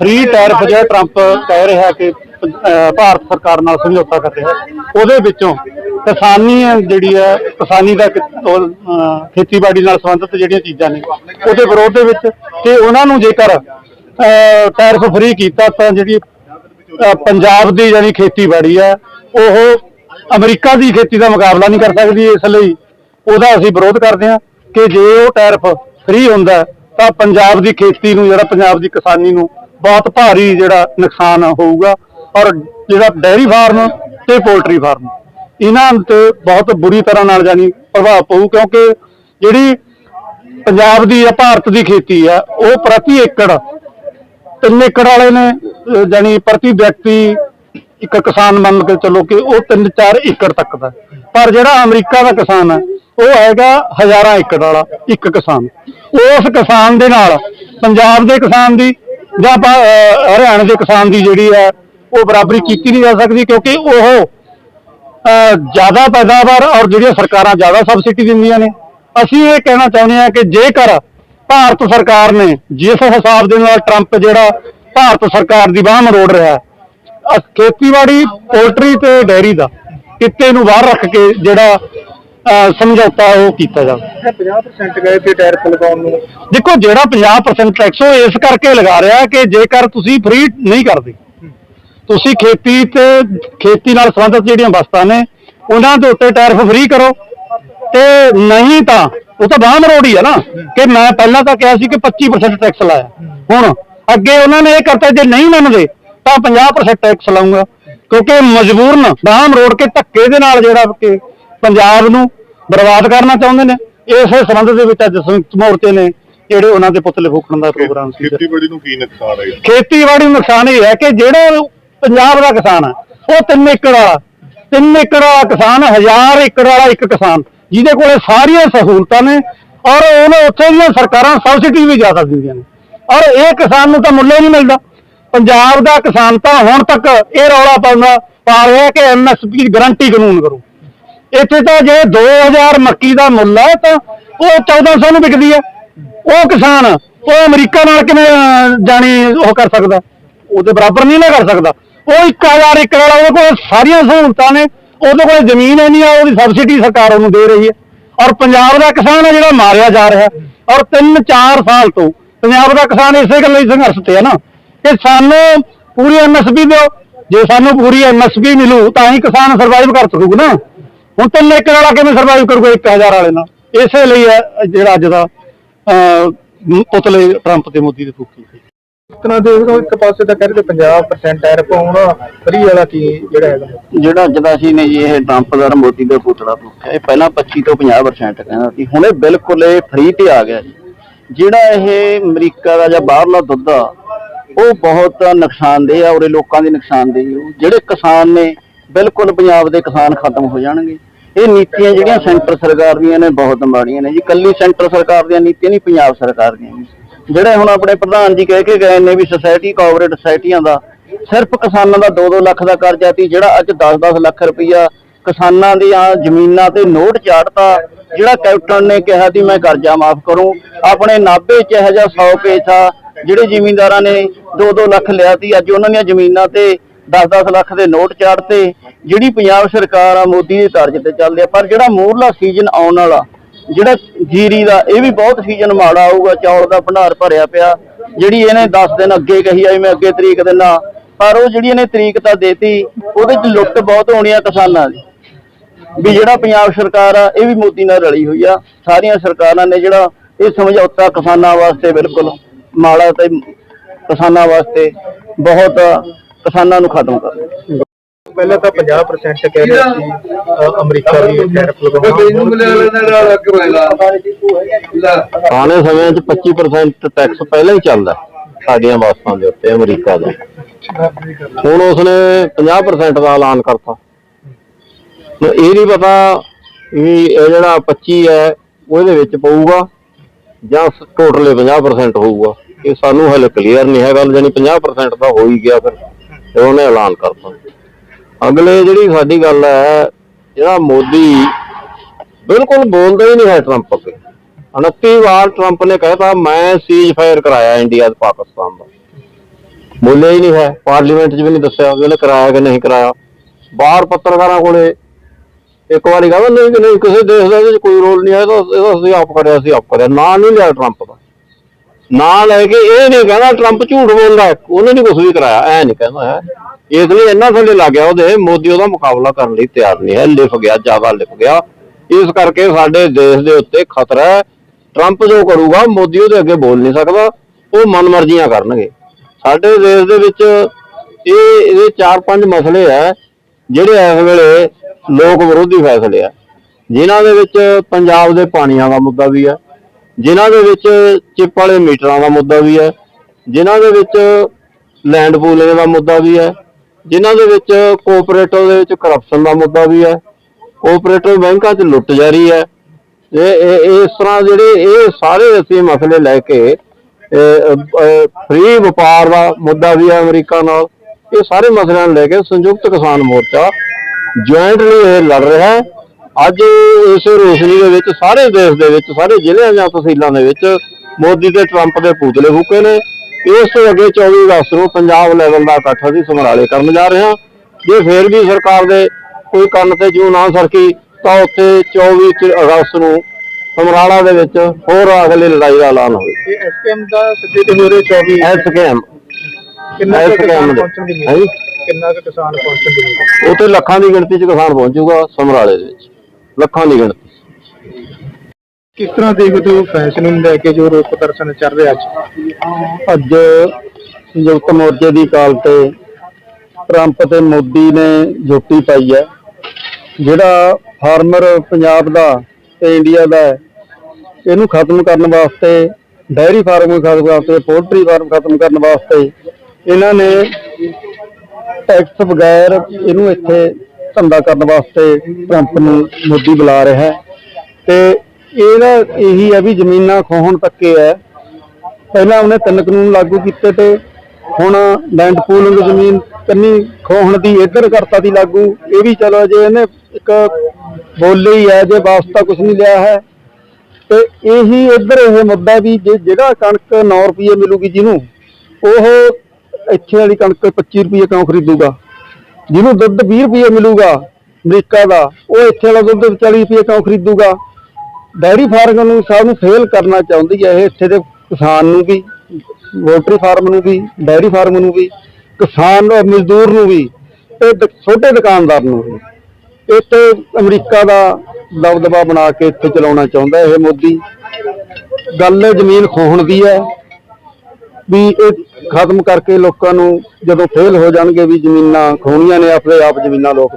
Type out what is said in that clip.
Free tariff ਜਿਹੜਾ Trump ਕਹਿ ਰਿਹਾ ਕਿ ਅਹ, ਭਾਰਤ ਸਰਕਾਰ ਨਾਲ ਸਮਝੌਤਾ ਕਰ ਰਿਹਾ ਉਹਦੇ ਵਿੱਚੋਂ ਕਿਸਾਨੀ ਹੈ ਜਿਹੜੀ ਹੈ ਕਿਸਾਨੀ ਦਾ ਕਿ- ਉਹ, ਅਹ, ਖੇਤੀਬਾੜੀ ਨਾਲ ਸੰਬੰਧਿਤ ਜਿਹੜੀਆਂ ਚੀਜ਼ਾਂ ਨੇ ਉਹਦੇ ਵਿਰੋਧ ਦੇ ਵਿੱਚ ਤੇ ਉਹਨਾਂ ਨੂੰ ਜੇਕਰ ਟੈਰਫ ਟੈਰਿਫ ਫ੍ਰੀ ਕੀਤਾ ਤਾਂ ਜਿਹੜੀ ਅਹ, ਪੰਜਾਬ ਦੀ ਜਿਹੜੀ ਖੇਤੀਬਾੜੀ ਹੈ ਉਹ ਅਮਰੀਕਾ ਦੀ ਖੇਤੀ ਦਾ ਮੁਕਾਬਲਾ ਨਹੀਂ ਕਰ ਸਕਦੀ ਇਸ ਲਈ ਉਹਦਾ ਅਸੀਂ ਵਿਰੋਧ ਕਰਦੇ ਹਾਂ ਕਿ ਜੇ ਉਹ ਟੈਰਫ ਫ੍ਰੀ ਹੁੰਦਾ ਤਾਂ ਪੰਜਾਬ ਦੀ ਖੇਤੀ ਨੂੰ ਜਿਹੜਾ ਪੰਜਾਬ ਦੀ ਕਿਸਾਨੀ ਨੂੰ ਬਹੁਤ ਭਾਰੀ ਜਿਹੜਾ ਨੁਕਸਾਨ ਹੋਊਗਾ, ਔਰ ਜਿਹੜਾ ਡੈਰੀ ਫਾਰਮ ਤੇ ਪੋਲਟਰੀ ਫਾਰਮ। ਇਹਨਾਂ ਤੇ ਬਹੁਤ ਬੁਰੀ ਤਰ੍ਹਾਂ ਨਾਲ ਜਾਨੀ ਪ੍ਰਭਾਵ ਪਊ, ਕਿਉਂਕਿ ਜਿਹੜੀ ਪੰਜਾਬ ਦੀ ਜਾਂ ਭਾਰਤ ਦੀ ਖੇਤੀ ਆ, ਉਹ ਪ੍ਰਤੀ ਏਕੜ, ਤਿੰਨ ਏਕੜ ਵਾਲੇ ਨੇ, ਅਹ ਜਾਣੀ ਪ੍ਰਤੀ ਵਿਅਕਤੀ ਇੱਕ ਕਿਸਾਨ ਮੰਨ ਕੇ ਚੱਲੋ ਕਿ ਉਹ 3-4 ਏਕੜ ਤੱਕ ਦਾ। ਪਰ ਜਿਹੜਾ ਅਮਰੀਕਾ ਦਾ ਕਿਸਾਨ ਹੈ ਉਹ ਹੈਗਾ ਹਜ਼ਾਰਾਂ ਏਕੜ ਵਾਲਾ ਇੱਕ ਕਿਸਾਨ। ਉਸ ਕਿਸਾਨ ਦੇ ਨਾਲ, ਪੰਜਾਬ ਦੇ ਕਿਸਾਨ ਦੀ ਜਾਂ ਆਪਾਂ, ਅਹ, ਹਰਿਆਣਾ ਦੇ ਕਿਸਾਨ ਦੀ ਜਿਹੜੀ ਹੈ ਉਹ ਬਰਾਬਰੀ ਕੀਤੀ ਨਹੀਂ ਜਾ ਸਕਦੀ ਕਿਉਂਕਿ ਉਹ ਅਹ ਜ਼ਿਆਦਾ ਪੈਦਾਵਾਰ ਔਰ ਜਿਹੜੀਆਂ ਸਰਕਾਰਾਂ ਜ਼ਿਆਦਾ ਸਬਸਿਡੀ ਦਿੰਦੀਆਂ ਨੇ। ਅਸੀਂ ਇਹ ਕਹਿਣਾ ਚਾਹੁੰਦੇ ਹਾਂ ਕਿ ਜੇਕਰ ਭਾਰਤ ਸਰਕਾਰ ਨੇ ਜਿਸ ਹਿਸਾਬ ਦੇ ਨਾਲ ਟਰੰਪ ਜਿਹੜਾ ਭਾਰਤ ਸਰਕਾਰ ਦੀ ਬਾਹ ਮਰੋੜ ਰਿਹਾ ਹੈ, ਅਹ ਖੇਤੀਬਾੜੀ ਪੋਲਟਰੀ ਤੇ ਡੈਰੀ ਦਾ ਕਿੱਤੇ ਨੂੰ ਬਾਹਰ ਰੱਖ ਕੇ ਜਿਹੜਾ ਅਹ ਸਮਝੌਤਾ ਉਹ ਕੀਤਾ ਜਾਵੇ 50% ਗਏ ਤੇ ਟਾਇਰ ਲਗਾਉਣ ਨੂੰ। ਦੇਖੋ ਜਿਹੜਾ 50% ਟੈਕਸ ਉਹ ਇਸ ਕਰਕੇ ਲਗਾ ਰਿਹਾ ਕਿ ਜੇਕਰ ਤੁਸੀਂ ਫ੍ਰੀ ਨਹੀਂ ਕਰਦੇ ਤੁਸੀਂ ਖੇਤੀ ਤੇ ਖੇਤੀ ਨਾਲ ਸੰਬੰਧਿਤ ਜਿਹੜੀਆਂ ਵਸਤਾਂ ਨੇ ਉਹਨਾਂ ਦੇ ਉੱਤੇ ਟੈਰਿਫ ਫ੍ਰੀ ਕਰੋ। ਤੇ ਨਹੀਂ ਤਾਂ ਉਹ ਤਾਂ ਬਾਹਮ ਰੋਡ ਹੀ ਆ ਨਾ ਕਿ ਮੈਂ ਪਹਿਲਾਂ ਤਾਂ ਕਿਹਾ ਸੀ ਕਿ 25% ਟੈਕਸ ਲਾਇਆ। ਹੁਣ ਅੱਗੇ ਉਹਨਾਂ ਨੇ ਇਹ ਕਰਤਾ ਜੇ ਨਹੀਂ ਮੰਨਦੇ ਤਾਂ 50% ਟੈਕਸ ਲਾਉਂਗਾ ਕਿਉਂਕਿ ਮਜਬੂਰਨ ਬਾਹਮ ਰੋਡ ਕੇ ਧੱਕੇ ਦੇ ਨਾਲ ਜਿਹੜਾ ਕਿ ਪੰਜਾਬ ਨੂੰ ਬਰਬਾਦ ਕਰਨਾ ਚਾਹੁੰਦੇ ਨੇ। ਇਸੇ ਸੰਬੰਧ ਦੇ ਵਿੱਚ ਅੱਜ ਸੰਯੁਕਤ ਮੋਰਚੇ ਨੇ ਜਿਹੜੇ ਉਹਨਾਂ ਦੇ ਪੁਤਲੇ ਫੂਕਣ ਦਾ ਪ੍ਰੋਗਰਾਮ ਸੀ। ਖੇਤੀਬਾੜੀ ਨੂੰ ਕੀ ਨੁਕਸਾਨ ਹੈ? ਖੇਤੀਬਾੜੀ ਨੂੰ ਨੁਕਸਾਨ ਇਹ ਹੈ ਕਿ ਜਿਹੜਾ ਪੰਜਾਬ ਦਾ ਕਿਸਾਨ ਹੈ ਉਹ 3 ਏਕੜ ਵਾਲਾ 3 ਏਕੜ ਵਾਲਾ ਕਿਸਾਨ 1000 ਏਕੜ ਵਾਲਾ ਇੱਕ ਕਿਸਾਨ ਜਿਹਦੇ ਕੋਲੇ ਸਾਰੀਆਂ ਸਹੂਲਤਾਂ ਨੇ ਔਰ ਉਹਨੇ ਉੱਥੇ ਦੀਆਂ ਸਰਕਾਰਾਂ ਸਬਸਿਡੀ ਵੀ ਜ਼ਿਆਦਾ ਦਿੰਦੀਆਂ ਨੇ। ਔਰ ਇਹ ਕਿਸਾਨ ਨੂੰ ਤਾਂ ਮੁੱਲ ਹੀ ਨਹੀਂ ਮਿਲਦਾ। ਪੰਜਾਬ ਦਾ ਕਿਸਾਨ ਤਾਂ ਹੁਣ ਤੱਕ ਇਹ ਰੌਲਾ ਪਾਉਂਦਾ ਪਾ ਰਿਹਾ ਕਿ ਐਮਐਸਪੀ ਗਾਰੰਟੀ ਕਾਨੂੰਨ ਕਰੋ। ਇੱਥੇ ਤਾਂ ਜੇ 2000 ਮੱਕੀ ਦਾ ਮੁੱਲ ਹੈ ਤਾਂ ਉਹ 1400 ਨੂੰ ਵਿਕਦੀ ਹੈ। ਉਹ ਕਿਸਾਨ, ਉਹ ਅਮਰੀਕਾ ਨਾਲ ਕਿਵੇਂ ਜਾਣੀ ਉਹ ਕਰ ਸਕਦਾ? ਉਹਦੇ ਬਰਾਬਰ ਨਹੀਂ ਨਾ ਕਰ ਸਕਦਾ। ਉਹ 1000 ਏਕੜ ਵਾਲਾ ਉਹਦੇ ਕੋਲ ਸਾਰੀਆਂ ਸਹੂਲਤਾਂ ਨੇ। ਉਹਦੇ ਕੋਲ ਜ਼ਮੀਨ ਹੈ ਨਹੀਂ ਆ, ਉਹਦੀ ਸਬਸਿਡੀ ਸਰਕਾਰ ਉਹਨੂੰ ਦੇ ਰਹੀ ਹੈ। ਔਰ ਪੰਜਾਬ ਦਾ ਕਿਸਾਨ ਹੈ ਜਿਹੜਾ ਮਾਰਿਆ ਜਾ ਰਿਹਾ ਔਰ 3-4 ਸਾਲ ਤੋਂ ਪੰਜਾਬ ਦਾ ਕਿਸਾਨ ਇਸੇ ਗੱਲ ਲਈ ਸੰਘਰਸ਼ ਤੇ ਹੈ ਨਾ ਕਿ ਸਾਨੂੰ ਪੂਰੀ ਐਮਐਸਪੀ ਦਿਓ। ਜੇ ਸਾਨੂੰ ਪੂਰੀ ਐਮਐਸਪੀ ਮਿਲੂ, ਤਾਂ ਹੀ ਕਿਸਾਨ ਸਰਵਾਈਵ ਕਰ ਸਕੂਗਾ ਨਾ। ਹੁਣ ਤਿੰਨ ਏਕੜ ਵਾਲਾ ਕਿਵੇਂ ਸਰਵਾਈਵ ਕਰੂਗਾ 1000 ਵਾਲੇ ਨਾਲ? ਇਸੇ ਲਈ ਹੈ ਜਿਹੜਾ ਅੱਜ ਦਾ ਪੁਤਲੇ ਟਰੰਪ ਤੇ ਮੋਦੀ ਦੇ ਫੂਕੀ ਸੀ ਇਤਨਾ ਦੇਖੋ ਇੱਕ ਪਾਸੇ ਤਾਂ ਕਹਿੰਦੇ 50% ਟਾਇਰ ਪਾਉਣਾ ਫਰੀ ਵਾਲਾ ਕੀ ਜਿਹੜਾ ਹੈਗਾ? ਜਿਹੜਾ ਅੱਜ ਦਾ ਸੀ ਨੇ ਜੀ ਇਹ ਟਰੰਪ ਦਾ ਮੋਦੀ ਦਾ ਪੁਤਲਾ ਫੂਕਿਆ। ਇਹ ਪਹਿਲਾਂ 25 ਤੋਂ 50% ਕਹਿੰਦਾ ਸੀ ਹੁਣ ਇਹ ਬਿਲਕੁਲ ਇਹ ਫ੍ਰੀ ਤੇ ਆ ਗਿਆ ਜੀ। ਜਿਹੜਾ ਇਹ ਅਮਰੀਕਾ ਦਾ ਜਾਂ ਬਾਹਰਲਾ ਦੁੱਧ ਆ ਉਹ ਬਹੁਤ ਨੁਕਸਾਨਦੇਹ ਆ ਉਰੇ ਲੋਕਾਂ ਦੀ ਨੁਕਸਾਨਦੇਹ ਆ। ਜਿਹੜੇ ਕਿਸਾਨ ਨੇ ਬਿਲਕੁਲ ਪੰਜਾਬ ਦੇ ਕਿਸਾਨ ਖਤਮ ਹੋ ਜਾਣਗੇ। ਇਹ ਨੀਤੀਆਂ ਜਿਹੜੀਆਂ ਸੈਂਟਰ ਸਰਕਾਰ ਦੀਆਂ ਨੇ ਬਹੁਤ ਮਾੜੀਆਂ ਨੇ ਜੀ। ਕੱਲੀ ਸੈਂਟਰ ਸਰਕਾਰ ਦੀਆਂ ਨੀਤੀਆਂ ਨਹੀਂ, ਪੰਜਾਬ ਸਰਕਾਰ ਦੀਆਂ ਵੀ। ਜਿਹੜੇ ਹੁਣ ਆਪਣੇ ਪ੍ਰਧਾਨ ਜੀ ਕਹਿ ਕੇ ਗਏ ਨੇ ਵੀ ਸੋਸਾਇਟੀ ਕੋਆਪਰੇਟਿਵ ਸੋਸਾਇਟੀਆਂ ਦਾ, ਸਿਰਫ ਕਿਸਾਨਾਂ ਦਾ 2-2 ਲੱਖ ਦਾ ਕਰਜ਼ਾ ਸੀ, ਜਿਹੜਾ ਅੱਜ 10-10 ਲੱਖ ਰੁਪਈਆ ਕਿਸਾਨਾਂ ਦੀਆਂ ਜ਼ਮੀਨਾਂ ਤੇ ਨੋਟ ਚਾੜਤਾ, ਜਿਹੜਾ ਕੈਪਟਨ ਨੇ ਕਿਹਾ ਸੀ, ਮੈਂ ਕਰਜ਼ਾ ਮਾਫ ਕਰੂੰ। ਆਪਣੇ ਨਾਭੇ ਚ ਇਹੋ ਜਿਹਾ 100 ਕੇਸ ਆ ਜਿਹੜੇ ਜ਼ਿਮੀਂਦਾਰਾਂ ਨੇ 2-2 ਲੱਖ ਲਿਆ ਸੀ, ਅੱਜ ਉਹਨਾਂ ਦੀਆਂ ਜ਼ਮੀਨਾਂ ਤੇ 10-10 ਲੱਖ ਦੇ ਨੋਟ ਚਾੜਤੇ, ਜਿਹੜੀ ਪੰਜਾਬ ਸਰਕਾਰ ਆ ਮੋਦੀ ਦੀ ਤਰਜ਼ ਤੇ ਚੱਲਦੀ ਆ। ਪਰ ਜਿਹੜਾ ਮੂਹਰਲਾ ਸੀਜ਼ਨ ਆਉਣ ਵਾਲਾ, ਜਿਹੜਾ ਜੀਰੀ ਦਾ, ਇਹ ਵੀ ਬਹੁਤ ਸੀਜ਼ਨ ਮਾੜਾ ਆਊਗਾ, ਚੌਲ ਦਾ ਭੰਡਾਰ ਭਰਿਆ ਪਿਆ। ਜਿਹੜੀ ਇਹਨੇ 10 ਦਿਨ ਅੱਗੇ ਕਹੀ ਆਈ ਮੈਂ ਅੱਗੇ ਤਰੀਕ ਦਿਨਾ, ਪਰ ਉਹ ਜਿਹੜੀ ਇਹਨੇ ਤਰੀਕ ਤਾਂ ਦੇਤੀ, ਉਹਦੇ ਚ ਲੁੱਟ ਬਹੁਤ ਹੋਣੀ ਆ ਕਿਸਾਨਾਂ ਦੀ। ਵੀ ਜਿਹੜਾ ਪੰਜਾਬ ਸਰਕਾਰ ਆ, ਇਹ ਵੀ ਮੋਦੀ ਨਾਲ ਰਲੀ ਹੋਈ ਆ। ਸਾਰੀਆਂ ਸਰਕਾਰਾਂ ਨੇ ਜਿਹੜਾ ਇਹ ਸਮਝੌਤਾ ਕਿਸਾਨਾਂ ਵਾਸਤੇ ਬਿਲਕੁਲ ਮਾੜਾ ਤੇ ਕਿਸਾਨਾਂ ਵਾਸਤੇ ਬਹੁਤ ਕਿਸਾਨਾਂ ਨੂੰ ਖਤਮ ਕਰ ਪਹਿਲਾਂ ਤਾਂ 50% ਕਹਿ ਰਿਹਾ ਸੀ ਅਮਰੀਕਾ ਦੀ ਟੈਰਿਫ ਲਗਾਉਣਾ। ਆਉਣੇ ਸਮੇਂ 'ਚ 25% ਟੈਕਸ ਪਹਿਲਾਂ ਹੀ ਚੱਲਦਾ ਸਾਡੀਆਂ ਵਸਤਾਂ ਦੇ ਉੱਤੇ ਅਮਰੀਕਾ ਦਾ। ਹੁਣ ਉਸਨੇ 50% ਦਾ ਐਲਾਨ ਕਰਤਾ। ਇਹ ਨਹੀਂ ਪਤਾ ਵੀ ਇਹ ਜਿਹੜਾ 25 ਹੈ ਉਹਦੇ ਵਿੱਚ ਪਊਗਾ ਜਾਂ ਟੋਟਲੇ 50% ਹੋਊਗਾ। ਇਹ ਸਾਨੂੰ ਹਲੇ ਕਲੀਅਰ ਨਹੀਂ ਹੈ ਗੱਲ ਜਾਨੀ 50% ਤਾਂ ਹੋ ਹੀ ਗਿਆ ਫਿਰ। ਤੇ ਉਹਨੇ ਐਲਾਨ ਕਰਤਾ। ਅਗਲੇ ਜਿਹੜੀ ਸਾਡੀ ਗੱਲ ਹੈ, ਜਿਹੜਾ ਮੋਦੀ ਬਿਲਕੁਲ ਬੋਲਦਾ ਹੀ ਨਹੀਂ ਹੈ ਟਰੰਪ ਅੱਗੇ। 29 ਵਾਰ ਟਰੰਪ ਨੇ ਕਹਿਤਾ, ਮੈਂ ਸੀਜ਼ ਫਾਇਰ ਕਰਾਇਆ ਇੰਡੀਆ ਤੇ ਪਾਕਿਸਤਾਨ ਦਾ। ਬੋਲਿਆ ਹੀ ਨਹੀਂ ਹੈ। ਪਾਰਲੀਮੈਂਟ 'ਚ ਵੀ ਨਹੀਂ ਦੱਸਿਆ ਵੀ ਉਹਨੇ ਕਰਾਇਆ ਕਿ ਨਹੀਂ ਕਰਾਇਆ। ਬਾਹਰ ਪੱਤਰਕਾਰਾਂ ਕੋਲੇ ਇੱਕ ਵਾਰੀ ਕਹਿੰਦਾ, ਨਹੀਂ ਕਿ ਨਹੀਂ, ਕਿਸੇ ਦੇਸ਼ ਦਾ ਇਹਦੇ 'ਚ ਕੋਈ ਰੋਲ ਨਹੀਂ ਹੈ, ਇਹਦਾ ਇਹਦਾ ਅਸੀਂ ਆਪ ਕਰਿਆ ਅਸੀਂ ਆਪ ਕਰਿਆ ਨਾਂ ਨਹੀਂ ਲਿਆ ਟਰੰਪ ਦਾ। ਨਾਂ ਲੈ ਕੇ ਇਹ ਨਹੀਂ ਕਹਿੰਦਾ ਟਰੰਪ ਝੂਠ ਬੋਲਦਾ ਹੈ, ਉਹਨੇ ਨਹੀਂ ਕੁਝ ਵੀ ਕਰਾਇਆ ਐ ਨਹੀਂ ਕਹਿੰਦਾ ਹੈ। ਇਸ ਲਈ ਇੰਨਾ ਥੱਲੇ ਲੱਗ ਗਿਆ ਉਹਦੇ ਮੋਦੀ ਉਹਦਾ ਮੁਕਾਬਲਾ ਕਰਨ ਲਈ ਤਿਆਰ ਨਹੀਂ ਹੈ ਲਿਖ ਗਿਆ ਜ਼ਿਆਦਾ ਲਿਖ ਗਿਆ। ਇਸ ਕਰਕੇ ਸਾਡੇ ਦੇਸ਼ ਦੇ ਉੱਤੇ ਖਤਰਾ ਹੈ। ਟਰੰਪ ਜੋ ਕਰੂਗਾ ਮੋਦੀ ਉਹਦੇ ਅੱਗੇ ਬੋਲ ਨਹੀਂ ਸਕਦਾ ਉਹ ਮਨਮਰਜ਼ੀਆਂ ਕਰਨਗੇ। ਸਾਡੇ ਦੇਸ਼ ਦੇ ਵਿੱਚ ਇਹ ਇਹਦੇ ਚਾਰ ਪੰਜ ਮਸਲੇ ਆ ਜਿਹੜੇ ਇਸ ਵੇਲੇ ਲੋਕ ਵਿਰੋਧੀ ਫੈਸਲੇ ਆ। ਜਿਨ੍ਹਾਂ ਦੇ ਵਿੱਚ ਪੰਜਾਬ ਦੇ ਪਾਣੀਆਂ ਦਾ ਮੁੱਦਾ ਵੀ ਹੈ ਜਿਨ੍ਹਾਂ ਦੇ ਵਿੱਚ ਚਿੱਪ ਵਾਲੇ ਮੀਟਰਾਂ ਦਾ ਮੁੱਦਾ ਵੀ ਹੈ, ਜਿਨ੍ਹਾਂ ਦੇ ਵਿੱਚ ਲੈਂਡ ਪੂਲਿੰਗ ਦਾ ਮੁੱਦਾ ਵੀ ਹੈ, ਜਿਨ੍ਹਾਂ ਦੇ ਵਿੱਚ ਕੋਆਪਰੇਟਿਵ ਦੇ ਵਿੱਚ ਕਰਪਸ਼ਨ ਦਾ ਮੁੱਦਾ ਵੀ ਹੈ ਕੋਆਪਰੇਟਿਵ ਬੈਂਕਾਂ 'ਚ ਲੁੱਟ ਜਾਰੀ ਹੈ। ਇਹ ਇਸ ਤਰ੍ਹਾਂ ਜਿਹੜੇ ਇਹ ਸਾਰੇ ਅਸੀਂ ਮਸਲੇ ਲੈ ਕੇ ਫ੍ਰੀ ਵਪਾਰ ਦਾ ਮੁੱਦਾ ਵੀ ਹੈ ਅਮਰੀਕਾ ਨਾਲ। ਇਹ ਸਾਰੇ ਮਸਲਿਆਂ ਨੂੰ ਲੈ ਕੇ ਸੰਯੁਕਤ ਕਿਸਾਨ ਮੋਰਚਾ ਜੁਆਇੰਟਲੀ ਇਹ ਲੜ ਰਿਹਾ ਹੈ। ਅੱਜ ਇਸ ਰੋਸ਼ਨੀ ਦੇ ਵਿੱਚ ਸਾਰੇ ਦੇਸ਼ ਦੇ ਵਿੱਚ ਸਾਰੇ ਜ਼ਿਲ੍ਹਿਆਂ ਜਾਂ ਤਹਿਸੀਲਾਂ ਦੇ ਵਿੱਚ ਮੋਦੀ ਤੇ ਟਰੰਪ ਦੇ ਪੁਤਲੇ ਫੂਕੇ ਨੇ। ਇਸ ਤੋਂ ਅੱਗੇ 24 ਅਗਸਤ ਨੂੰ ਪੰਜਾਬ ਲੈਵਲ ਦਾ ਇਕੱਠ ਅਸੀਂ ਸਮਰਾਲੇ ਕਰਨ ਜਾ ਰਹੇ ਹਾਂ। ਜੇ ਫੇਰ ਵੀ ਸਰਕਾਰ ਦੇ ਕੋਈ ਕੰਨ ਤੇ ਜੂ ਨਾ ਸਰਕੀ ਤਾਂ ਉੱਥੇ 24 ਚ ਅਗਸਤ ਨੂੰ ਸਮਰਾਲਾ ਦੇ ਵਿੱਚ ਹੋਰ ਅਗਲੀ ਲੜਾਈ ਦਾ ਐਲਾਨ ਹੋਵੇ। ਇਹ ਐਸਕੇਐਮ ਦਾ ਸਿੱਧੇ ਤੇ ਹੋਰੇ 24 ਐਸਕੇਐਮ ਕਿੰਨਾ ਕੁ ਕਿਸਾਨ। ਪਹੁੰਚਣ ਦੀ ਹੈਂ? ਕਿੰਨਾ ਕੁ ਕਿਸਾਨ ਪਹੁੰਚਣ ਦੀ ਉਮੀਦ ਉੱਥੇ ਲੱਖਾਂ ਦੀ ਗਿਣਤੀ ਚ ਕਿਸਾਨ ਪਹੁੰਚੂਗਾ ਸਮਰਾਲੇ ਦੇ ਵਿੱਚ। ਲੱਖਾਂ ਦੀ ਗਿਣਤੀ। ਕਿਸ ਤਰ੍ਹਾਂ ਦੇਖਦੇ ਹੋ ਫੈਸਲੇ ਨੂੰ ਲੈ ਕੇ ਜੋ ਰੋਸ ਪ੍ਰਦਰਸ਼ਨ ਚੱਲ ਰਿਹਾ ਅੱਜ? ਅੱਜ ਸੰਯੁਕਤ ਮੋਰਚੇ ਦੀ ਕਾਲ ਤੇ ਟਰੰਪ ਤੇ ਮੋਦੀ ਨੇ ਜੋਟੀ ਪਾਈ ਹੈ। ਜਿਹੜਾ ਫਾਰਮਰ ਪੰਜਾਬ ਦਾ ਤੇ ਇੰਡੀਆ ਦਾ ਇਹਨੂੰ ਖਤਮ ਕਰਨ ਵਾਸਤੇ ਡੈਰੀ ਫਾਰਮ ਖਤਮ ਕਰਨ ਵਾਸਤੇ ਪੋਲਟਰੀ ਫਾਰਮ ਖਤਮ ਕਰਨ ਵਾਸਤੇ ਇਹਨਾਂ ਨੇ ਟੈਕਸ ਬਗੈਰ ਇਹਨੂੰ ਇੱਥੇ ਧੰਦਾ ਕਰਨ ਵਾਸਤੇ ਟਰੰਪ ਨੂੰ ਮੋਦੀ ਬੁਲਾ ਰਿਹਾ ਹੈ। ਤੇ ਇਹਦਾ ਇਹੀ ਹੈ ਵੀ ਜ਼ਮੀਨਾਂ ਖੋਹਣ ਤੱਕੇ ਹੈ। ਪਹਿਲਾਂ ਉਹਨੇ ਤਿੰਨ ਕਾਨੂੰਨ ਲਾਗੂ ਕੀਤੇ ਤੇ ਹੁਣ ਲੈਂਡ ਪੂਲਿੰਗ ਜ਼ਮੀਨ ਕੰਨੀ ਖੋਹਣ ਦੀ, ਇੱਧਰ ਕਰਤਾ ਦੀ ਲਾਗੂ। ਇਹ ਵੀ ਚਲੋ ਜੇ ਇਹਨੇ ਇੱਕ ਬੋਲੇ ਹੀ ਹੈ, ਜੇ ਵਾਸਤਾ ਕੁਝ ਨਹੀਂ ਲਿਆ ਹੈ। ਤੇ ਇਹੀ ਇੱਧਰ ਇਹ ਮੁੱਦਾ ਵੀ ਜੇ ਜਿਹੜਾ ਕਣਕ 9 ਰੁਪਏ ਮਿਲੂਗੀ ਜਿਹਨੂੰ, ਉਹ ਇੱਥੇ ਵਾਲੀ ਕਣਕ 25 ਰੁਪਏ ਕਿਉਂ ਖਰੀਦੂਗਾ? ਜਿਹਨੂੰ ਦੁੱਧ 20 ਰੁਪਏ ਮਿਲੂਗਾ ਅਮਰੀਕਾ ਦਾ, ਉਹ ਇੱਥੇ ਵਾਲਾ ਦੁੱਧ 40 ਰੁਪਏ ਕਿਉਂ ਖਰੀਦੂਗਾ? ਡੈਰੀ ਫਾਰਮ ਨੂੰ ਸਭ ਨੂੰ ਫੇਲ ਕਰਨਾ ਚਾਹੁੰਦੀ ਹੈ ਇਹ ਇੱਥੇ ਦੇ ਕਿਸਾਨ ਨੂੰ ਵੀ, ਪੋਲਟਰੀ ਫਾਰਮ ਨੂੰ ਵੀ, ਡੈਰੀ ਫਾਰਮ ਨੂੰ ਵੀ, ਕਿਸਾਨ ਨੂੰ, ਮਜ਼ਦੂਰ ਨੂੰ ਵੀ ਤੇ ਛੋਟੇ ਦੁਕਾਨਦਾਰ ਨੂੰ ਵੀ। ਇੱਥੇ ਅਮਰੀਕਾ ਦਾ ਦਬਦਬਾ ਬਣਾ ਕੇ ਇੱਥੇ ਚਲਾਉਣਾ ਚਾਹੁੰਦਾ ਇਹ ਮੋਦੀ। ਗੱਲ ਜ਼ਮੀਨ ਖੋਹਣ ਦੀ ਹੈ ਵੀ ਇਹ ਖਤਮ ਕਰਕੇ ਲੋਕਾਂ ਨੂੰ ਜਦੋਂ ਫੇਲ ਹੋ ਜਾਣਗੇ ਵੀ ਜ਼ਮੀਨਾਂ ਖੋਣੀਆਂ ਨੇ ਆਪਣੇ ਆਪ ਜ਼ਮੀਨਾਂ ਲੋਕ